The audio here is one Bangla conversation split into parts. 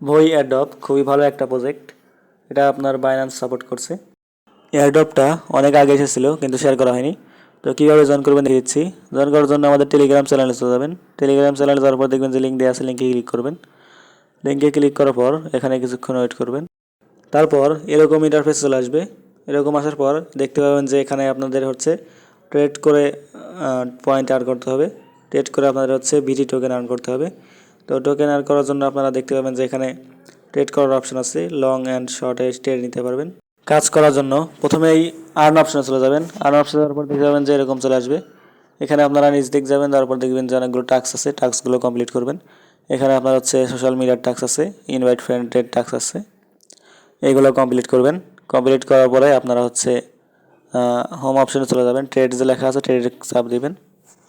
ভই অ্যাডপ খুবই ভালো একটা প্রজেক্ট এটা আপনার বাইন্যান্স সাপোর্ট করছে। এয়ারড্রপটা অনেক আগে এসেছিল, কিন্তু শেয়ার করা হয়নি। তো কীভাবে জয়েন করবেন দেখে দিচ্ছি। জয়েন করার জন্য আমাদের টেলিগ্রাম চ্যানেলে চলে যাবেন। টেলিগ্রাম চ্যানেলে যাওয়ার পর দেখবেন যে লিঙ্ক দেওয়া আছে লিঙ্কে ক্লিক করবেন। লিঙ্কে ক্লিক করার পর এখানে কিছুক্ষণ ওয়েট করবেন। তারপর এরকম ইন্টারফেস চলে আসবে। এরকম আসার পর দেখতে পাবেন যে এখানে আপনাদের হচ্ছে ট্রেড করে পয়েন্ট আর্ন করতে হবে। ট্রেড করে আপনাদের হচ্ছে বিটি টোকেন আর্ন করতে হবে। তো টোকেন আর্ন করার জন্য আপনারা দেখতে পাবেন যে এখানে ট্রেড করার অপশন আছে লং অ্যান্ড শর্টে ট্রেড নিতে পারবেন। কাজ করার জন্য প্রথমে এই আর্ন অপশনে চলে যাবেন। আর্ন অপশনে যাওয়ার পর দেখতে পাবেন যে এরকম চলে আসবে। এখানে আপনারা নিজ দিক যাবেন, তারপর দেখবেন যে অনেকগুলো টাস্ক আছে টাস্কগুলো কমপ্লিট করবেন। এখানে আপনার হচ্ছে সোশ্যাল মিডিয়ার টাস্ক আছে ইনভাইট ফ্রেন্ডের টাস্ক আছে, এগুলো কমপ্লিট করবেন। কমপ্লিট করার পরে আপনারা হচ্ছে হোম অপশনে চলে যাবেন। ট্রেড যে লেখা আছে ট্রেড চাপ দিবেন।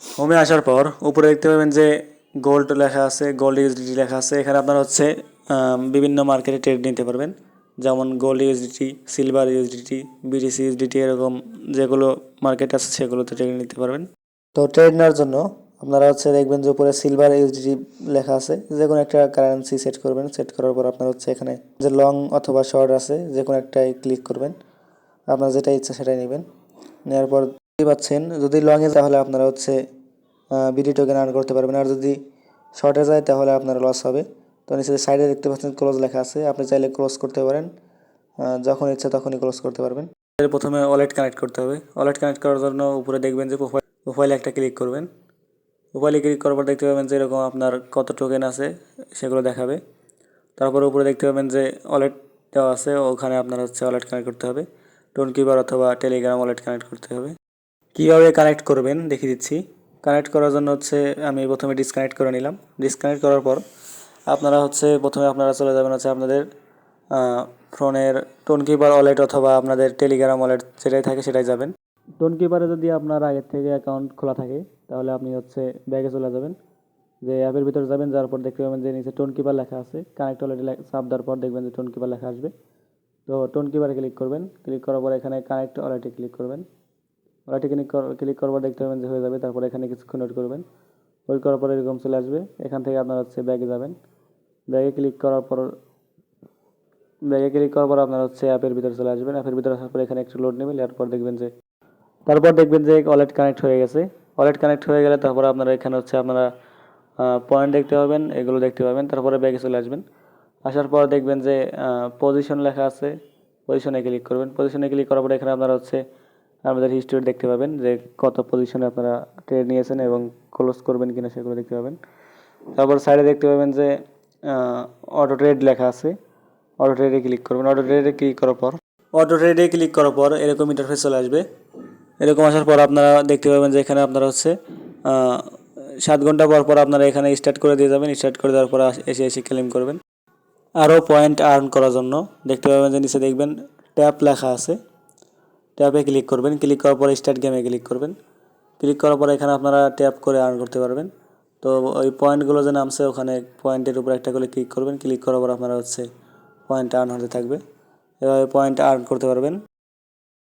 হোমে আসার পর উপরে দেখতে পাবেন যে গোল্ড লেখা আছে গোল্ড ইউএসডিটি লেখা আছে। এখানে আপনারা হচ্ছে বিভিন্ন মার্কেটে ট্রেড নিতে পারবেন। যেমন gold USDT silver USDT BTC USDT এরকম যেগুলো মার্কেট আছে সেগুলোতে ট্রেড নিতে পারবেন। তো ট্রেড নেওয়ার জন্য আপনারা হচ্ছে দেখবেন যে উপরে সিলভার ইউএসডিটি লেখা আছে। যে কোনো একটা কারেন্সি সেট করবেন। সেট করার পর আপনার হচ্ছে এখানে যে লং অথবা শর্ট আছে যে কোনো একটাই ক্লিক করবেন। আপনার যেটা ইচ্ছা সেটাই নেবেন। নেওয়ার পর পাচ্ছেন, যদি লংয়ে তাহলে আপনারা হচ্ছে বিডি টোকেন আর্ন করতে পারবেন। আর যদি শর্টে যায়, তাহলে আপনার লস হবে। তো নিচে সাইডে দেখতে পাচ্ছেন ক্লোজ লেখা আছে। আপনি চাইলে ক্লোজ করতে পারেন। যখন ইচ্ছা তখনই ক্লোজ করতে পারবেন। প্রথমে ওয়ালেট কানেক্ট করতে হবে। ওয়ালেট কানেক্ট করার জন্য উপরে দেখবেন যে প্রোফাইল প্রোফাইলে একটা ক্লিক করবেন। প্রোফাইলে ক্লিক করার পর দেখতে পাবেন যে এরকম আপনার কত টোকেন আছে, সেগুলো দেখাবে। তারপরে উপরে দেখতে পাবেন যে ওয়ালেট দেওয়া আছে। ওখানে আপনার হচ্ছে ওয়ালেট কানেক্ট করতে হবে। টোন কিপার অথবা টেলিগ্রাম ওয়ালেট কানেক্ট করতে হবে। কীভাবে কানেক্ট করবেন, দেখিয়ে দিচ্ছি। কানেক্ট করার জন্য হচ্ছে আমি প্রথমে ডিসকানেক্ট করে নিলাম। ডিসকানেক্ট করার পর আপনারা হচ্ছে প্রথমে আপনারা চলে যাবেন হচ্ছে আপনাদের ফোনের টোন কিপার ওয়ালেট অথবা আপনাদের টেলিগ্রাম ওয়ালেট যেটাই থাকে সেটাই যাবেন। টোন কিপারে যদি আপনার আগের থেকে অ্যাকাউন্ট খোলা থাকে, তাহলে আপনি হচ্ছে ব্যাগে চলে যাবেন। যে অ্যাপের ভিতরে যাবেন, যাওয়ার পর দেখতে পাবেন যে নিচে টোন কিপার লেখা আছে। কানেক্ট ওয়ালেটে চাপ দেওয়ার পর দেখবেন যে টোন কিপার লেখা আসবে। তো টোন কিপারে ক্লিক করবেন। ক্লিক করার পর এখানে কানেক্ট ওয়ালেটে ক্লিক করবেন। ওয়ালেটে ক্লিক ক্লিক করার পর দেখতে পাবেন যে হয়ে যাবে, তারপর এখানে কিছুক্ষণ ওয়েট করবেন। ওয়েট করার পর এরকম চলে আসবে, এখান থেকে আপনার হচ্ছে ব্যাগে যাবেন। ব্যাগে ক্লিক করার পর ব্যাগে ক্লিক করার পর আপনার হচ্ছে অ্যাপের ভিতরে চলে আসবেন। অ্যাপের ভিতরে আসার পর এখানে একটু লোড নেবেন, এরপর দেখবেন যে, তারপর দেখবেন যে ওয়ালেট কানেক্ট হয়ে গেছে। ওয়ালেট কানেক্ট হয়ে গেলে তারপর আপনারা এখানে হচ্ছে আপনারা পয়েন্ট দেখতে পাবেন, এগুলো দেখতে পাবেন, তারপরে ব্যাগে চলে আসবেন। আসার পর দেখবেন যে পজিশন লেখা আছে পজিশনে ক্লিক করবেন। পজিশনে ক্লিক করার পরে এখানে আপনারা হচ্ছে আমাদের হিস্টোরি দেখতে পাবেন যে কত পজিশনে আপনারা ট্রেড নিয়েছেন এবং ক্লোজ করবেন কিনা সেগুলো দেখতে পাবেন। তারপর সাইডে দেখতে পাবেন যে অটো ট্রেড লেখা আছে। অটো ট্রেডে ক্লিক করবেন। অটো ট্রেডে ক্লিক করার পর অটো ট্রেডে ক্লিক করার পর এরকম ইন্টারফেস চলে আসবে। এরকম আসার পর আপনারা দেখতে পাবেন যে এখানে আপনারা হচ্ছে সাত ঘণ্টা পর পর আপনারা এখানে স্টার্ট করে দিয়ে যাবেন। স্টার্ট করে দেওয়ার পর এসে এসে ক্লেম করবেন। আরও পয়েন্ট আর্ন করার জন্য দেখতে পাবেন যে নিচে দেখবেন ট্যাপ লেখা আছে। ট্যাপে ক্লিক করবেন। ক্লিক করার পরে স্টার্ট গেমে ক্লিক করবেন। ক্লিক করার পরে এখানে আপনারা ট্যাপ করে আর্ন করতে পারবেন। তো ওই পয়েন্টগুলো যে নামছে, ওখানে পয়েন্টের উপর একটা করে ক্লিক করবেন। ক্লিক করার পর আপনারা হচ্ছে পয়েন্ট আর্ন হতে থাকবে। এভাবে পয়েন্ট আর্ন করতে পারবেন।